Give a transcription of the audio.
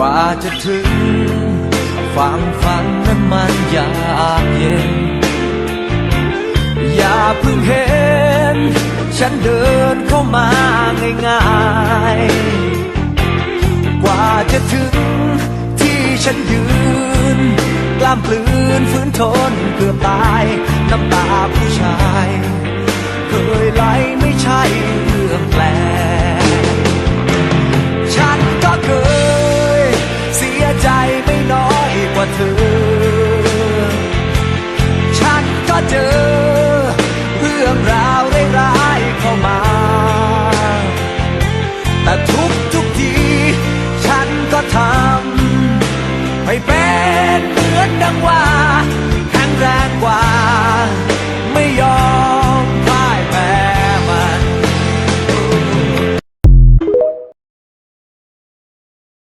กว่าจะถึงความฝันนั้นมันยากเย็น อย่าเพิ่งเห็น ฉันเดินเข้ามาง่ายๆ กว่าจะถึงที่ฉันยืน กล้ามกลืนฝืนทนเกือบตาย น้ำตาผู้ชาย เคยไหลไม่ใช่เรื่องแปลก ไม่เป็นเหมือนดังว่าแข็งแรงกว่า